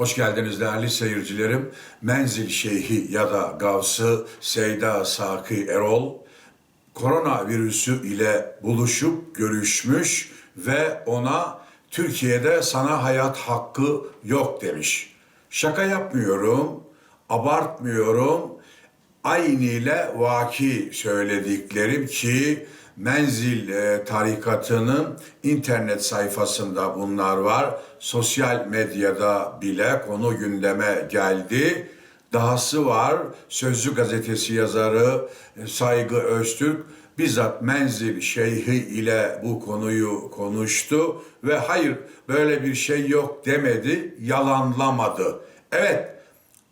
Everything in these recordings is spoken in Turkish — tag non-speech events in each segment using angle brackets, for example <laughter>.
Hoş geldiniz değerli seyircilerim. Menzil Şeyhi ya da Gavsı Seyda Saki Erol koronavirüsü ile buluşup görüşmüş ve ona Türkiye'de sana hayat hakkı yok demiş. Şaka yapmıyorum, abartmıyorum. Aynı ile vaki söylediklerim ki Menzil e, tarikatının internet sayfasında bunlar var. Sosyal medyada bile konu gündeme geldi. Dahası var. Sözcü gazetesi yazarı e, Saygı Öztürk bizzat Menzil Şeyhi ile bu konuyu konuştu ve hayır böyle bir şey yok demedi, yalanlamadı. Evet,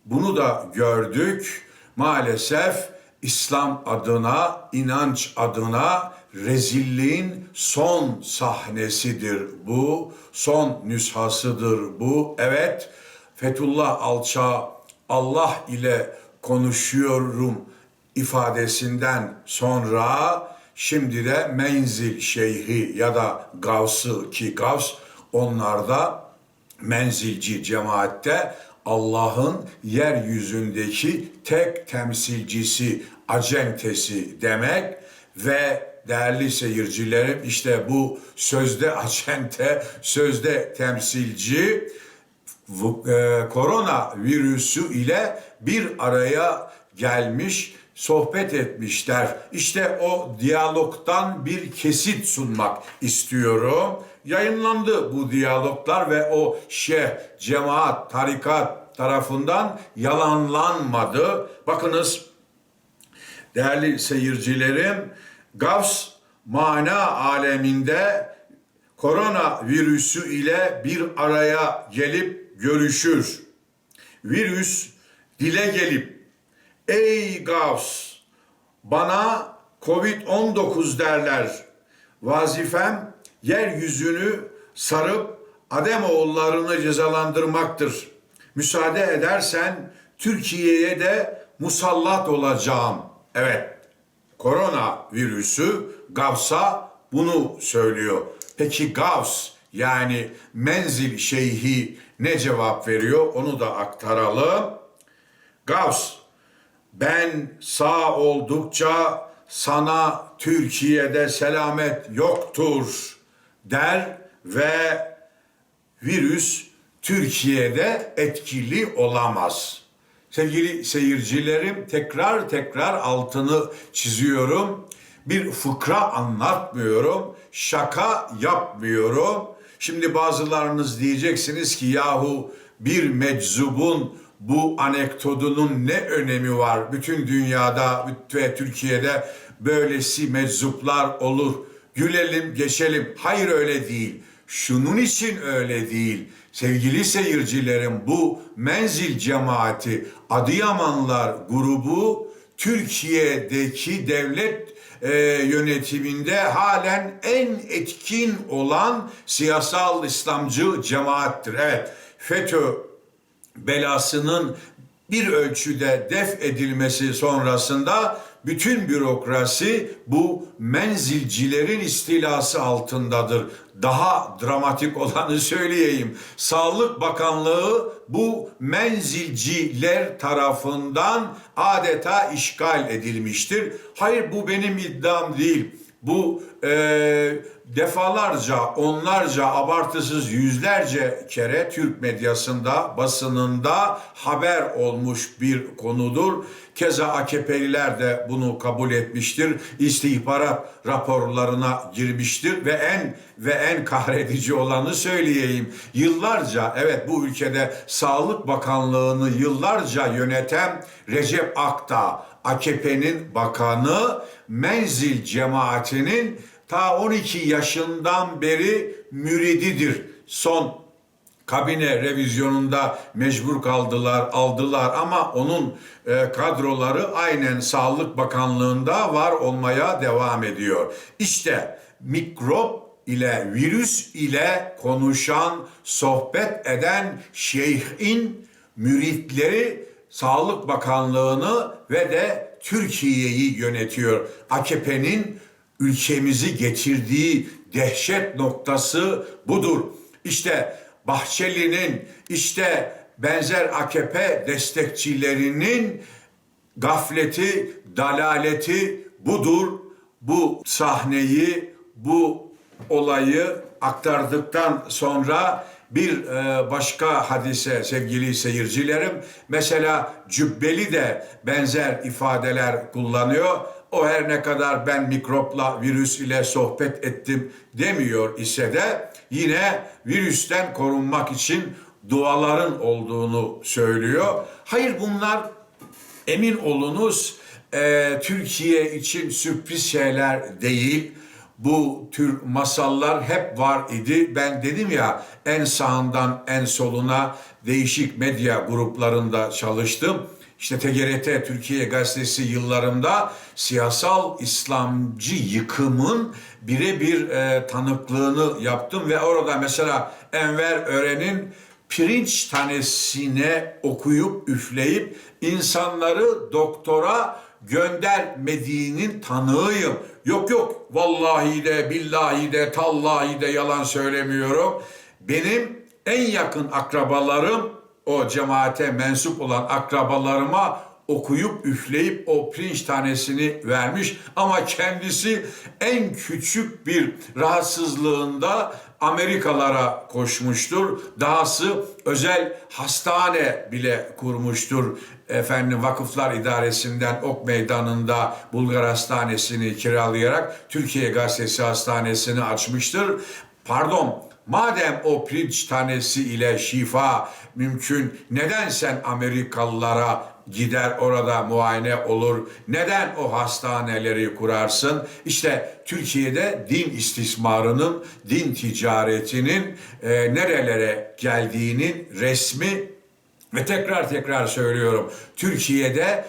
bunu da gördük. Maalesef İslam adına, inanç adına rezilliğin son sahnesidir bu. Son nüshasıdır bu. Evet, Fethullah Alça Allah ile konuşuyorum ifadesinden sonra şimdi de Menzil Şeyhi ya da Gavsı ki Gavs onlarda menzilci cemaatte Allah'ın yeryüzündeki tek temsilcisi, acentesi demek ve değerli seyircilerim işte bu sözde acente, sözde temsilci e, korona virüsü ile bir araya gelmiş, sohbet etmişler. İşte o diyalogtan bir kesit sunmak istiyorum. Yayınlandı bu diyaloglar ve o şeyh, cemaat, tarikat tarafından yalanlanmadı. Bakınız değerli seyircilerim, Gavs mana aleminde korona virüsü ile bir araya gelip görüşür. Virüs dile gelip ey Gavs bana Covid-19 derler. Vazifem yeryüzünü sarıp Ademoğullarını cezalandırmaktır. Müsaade edersen Türkiye'ye de musallat olacağım. Evet, korona virüsü Gavs'a bunu söylüyor. Peki Gavs yani menzil şeyhi ne cevap veriyor onu da aktaralım. Gavs ben sağ oldukça sana Türkiye'de selamet yoktur der ve virüs Türkiye'de etkili olamaz. Sevgili seyircilerim tekrar tekrar altını çiziyorum. Bir fıkra anlatmıyorum, şaka yapmıyorum. Şimdi bazılarınız diyeceksiniz ki yahu bir meczubun bu anekdotunun ne önemi var? Bütün dünyada ve Türkiye'de böylesi meczuplar olur. Gülelim, geçelim. Hayır öyle değil. Şunun için öyle değil. Sevgili seyircilerim bu menzil cemaati Adıyamanlar grubu Türkiye'deki devlet e, yönetiminde halen en etkin olan siyasal İslamcı cemaattir. Evet FETÖ belasının bir ölçüde def edilmesi sonrasında bütün bürokrasi bu menzilcilerin istilası altındadır. Daha dramatik olanı <laughs> söyleyeyim. Sağlık Bakanlığı bu menzilciler tarafından adeta işgal edilmiştir. Hayır bu benim iddiam değil. Bu e, defalarca, onlarca, abartısız yüzlerce kere Türk medyasında, basınında haber olmuş bir konudur. Keza AKP'liler de bunu kabul etmiştir. İstihbarat raporlarına girmiştir ve en ve en kahredici olanı söyleyeyim. Yıllarca evet bu ülkede Sağlık Bakanlığı'nı yıllarca yöneten Recep Akta AKP'nin bakanı Menzil cemaatinin ta 12 yaşından beri mürididir. Son kabine revizyonunda mecbur kaldılar, aldılar ama onun e, kadroları aynen Sağlık Bakanlığı'nda var olmaya devam ediyor. İşte mikrop ile virüs ile konuşan, sohbet eden şeyhin müritleri Sağlık Bakanlığı'nı ve de Türkiye'yi yönetiyor. AKP'nin ülkemizi getirdiği dehşet noktası budur. İşte Bahçeli'nin, işte benzer AKP destekçilerinin gafleti, dalaleti budur. Bu sahneyi, bu olayı aktardıktan sonra bir e, başka hadise sevgili seyircilerim. Mesela Cübbeli de benzer ifadeler kullanıyor. O her ne kadar ben mikropla, virüs ile sohbet ettim demiyor ise de yine virüsten korunmak için duaların olduğunu söylüyor. Hayır bunlar emin olunuz e, Türkiye için sürpriz şeyler değil. Bu tür masallar hep var idi. Ben dedim ya en sağından en soluna değişik medya gruplarında çalıştım. İşte TGRT Türkiye Gazetesi yıllarında siyasal İslamcı yıkımın birebir e, tanıklığını yaptım ve orada mesela Enver Ören'in pirinç tanesine okuyup üfleyip insanları doktora göndermediğinin tanığıyım. Yok yok vallahi de billahi de tallahi de yalan söylemiyorum. Benim en yakın akrabalarım o cemaate mensup olan akrabalarıma okuyup üfleyip o pirinç tanesini vermiş ama kendisi en küçük bir rahatsızlığında Amerikalara koşmuştur. Dahası özel hastane bile kurmuştur. Efendim Vakıflar İdaresi'nden Ok Meydanı'nda Bulgar Hastanesi'ni kiralayarak Türkiye Gazetesi Hastanesi'ni açmıştır. Pardon, madem o pirinç tanesi ile şifa mümkün, neden sen Amerikalılara gider orada muayene olur. Neden o hastaneleri kurarsın? İşte Türkiye'de din istismarının, din ticaretinin e, nerelere geldiğinin resmi ve tekrar tekrar söylüyorum. Türkiye'de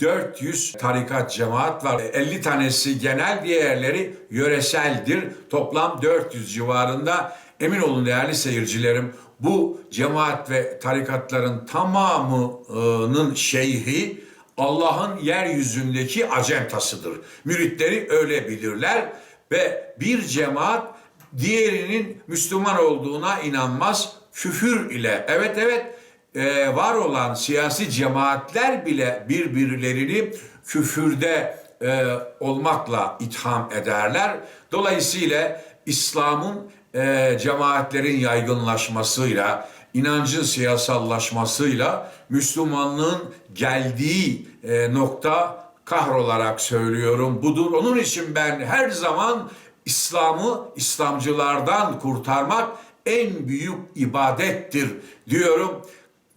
400 tarikat cemaat var. 50 tanesi genel, diğerleri yöreseldir. Toplam 400 civarında. Emin olun değerli seyircilerim, bu cemaat ve tarikatların tamamının şeyhi Allah'ın yeryüzündeki acentasıdır. Müritleri öyle bilirler ve bir cemaat diğerinin Müslüman olduğuna inanmaz. Küfür ile evet evet e, var olan siyasi cemaatler bile birbirlerini küfürde e, olmakla itham ederler. Dolayısıyla İslam'ın e, cemaatlerin yaygınlaşmasıyla, inancın siyasallaşmasıyla Müslümanlığın geldiği e, nokta kahrolarak söylüyorum budur. Onun için ben her zaman İslam'ı İslamcılardan kurtarmak en büyük ibadettir diyorum.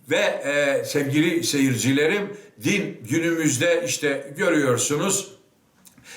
Ve e, sevgili seyircilerim din günümüzde işte görüyorsunuz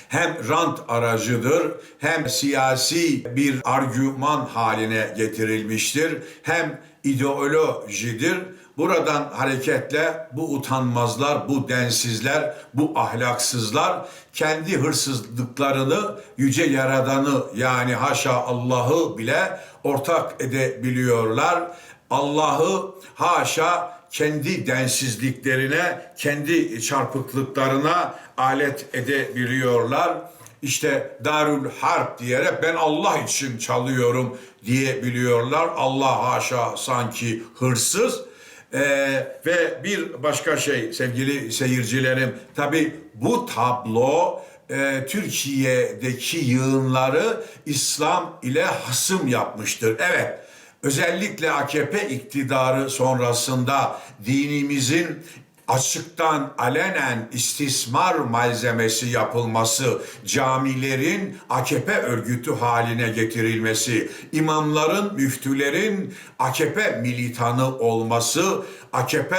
hem rant aracıdır hem siyasi bir argüman haline getirilmiştir hem ideolojidir. Buradan hareketle bu utanmazlar, bu densizler, bu ahlaksızlar kendi hırsızlıklarını yüce yaradanı yani haşa Allah'ı bile ortak edebiliyorlar. Allah'ı haşa kendi densizliklerine, kendi çarpıklıklarına alet edebiliyorlar. İşte Darül Harp diyerek ben Allah için çalıyorum diyebiliyorlar. Allah haşa sanki hırsız. Ee, ve bir başka şey sevgili seyircilerim tabi bu tablo e, Türkiye'deki yığınları İslam ile hasım yapmıştır. Evet özellikle AKP iktidarı sonrasında dinimizin açıktan alenen istismar malzemesi yapılması, camilerin AKP örgütü haline getirilmesi, imamların, müftülerin AKP militanı olması, AKP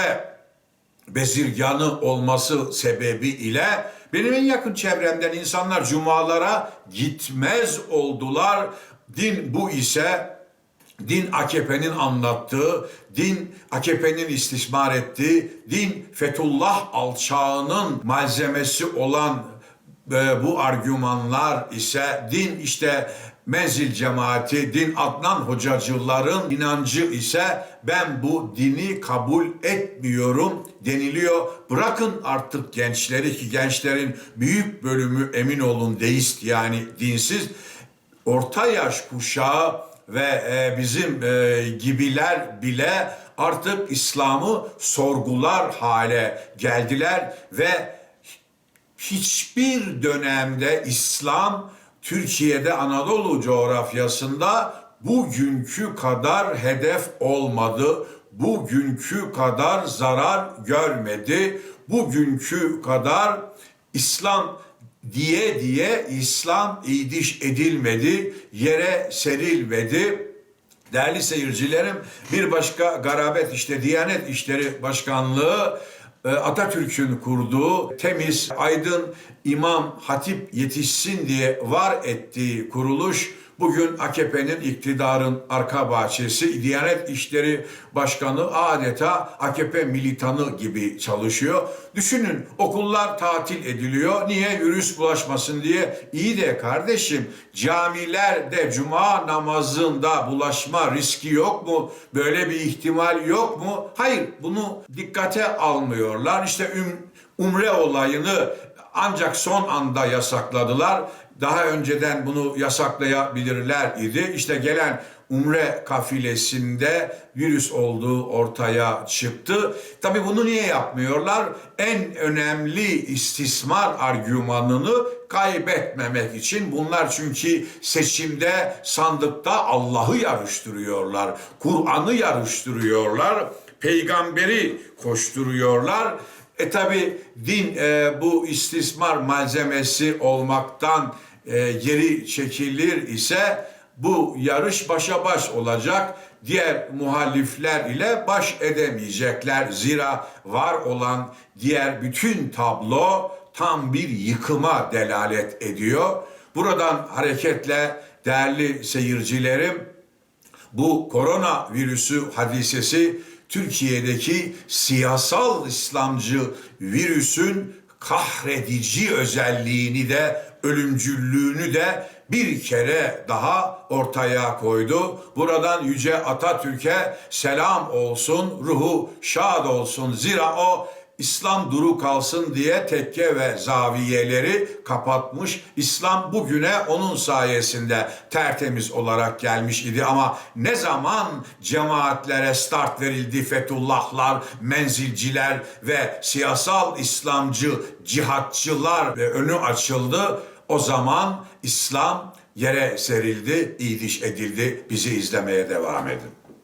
bezirganı olması sebebi ile benim en yakın çevremden insanlar cumalara gitmez oldular. Din bu ise Din AKP'nin anlattığı, din AKP'nin istismar ettiği, din Fethullah alçağının malzemesi olan e, bu argümanlar ise din işte menzil cemaati, din Adnan hocacıların inancı ise ben bu dini kabul etmiyorum deniliyor. Bırakın artık gençleri ki gençlerin büyük bölümü emin olun deist yani dinsiz. Orta yaş kuşağı ve e, bizim e, gibiler bile artık İslam'ı sorgular hale geldiler ve hiçbir dönemde İslam Türkiye'de Anadolu coğrafyasında bugünkü kadar hedef olmadı. Bugünkü kadar zarar görmedi. Bugünkü kadar İslam diye diye İslam idiş edilmedi, yere serilmedi. Değerli seyircilerim, bir başka garabet işte Diyanet İşleri Başkanlığı e, Atatürk'ün kurduğu temiz, aydın imam, hatip yetişsin diye var ettiği kuruluş bugün AKP'nin iktidarın arka bahçesi, Diyanet İşleri Başkanı adeta AKP militanı gibi çalışıyor. Düşünün okullar tatil ediliyor. Niye? Virüs bulaşmasın diye. İyi de kardeşim camilerde cuma namazında bulaşma riski yok mu? Böyle bir ihtimal yok mu? Hayır bunu dikkate almıyorlar. İşte üm, umre olayını ancak son anda yasakladılar. Daha önceden bunu yasaklayabilirler idi. İşte gelen Umre kafilesinde virüs olduğu ortaya çıktı. Tabii bunu niye yapmıyorlar? En önemli istismar argümanını kaybetmemek için. Bunlar çünkü seçimde sandıkta Allah'ı yarıştırıyorlar. Kur'an'ı yarıştırıyorlar. Peygamberi koşturuyorlar. E tabi din e, bu istismar malzemesi olmaktan e, geri çekilir ise bu yarış başa baş olacak. Diğer muhalifler ile baş edemeyecekler. Zira var olan diğer bütün tablo tam bir yıkıma delalet ediyor. Buradan hareketle değerli seyircilerim bu korona virüsü hadisesi Türkiye'deki siyasal İslamcı virüsün kahredici özelliğini de ölümcüllüğünü de bir kere daha ortaya koydu. Buradan Yüce Atatürk'e selam olsun, ruhu şad olsun. Zira o İslam duru kalsın diye tekke ve zaviyeleri kapatmış. İslam bugüne onun sayesinde tertemiz olarak gelmiş idi ama ne zaman cemaatlere start verildi Fethullahlar, menzilciler ve siyasal İslamcı cihatçılar ve önü açıldı o zaman İslam yere serildi, iyiliş edildi. Bizi izlemeye devam edin.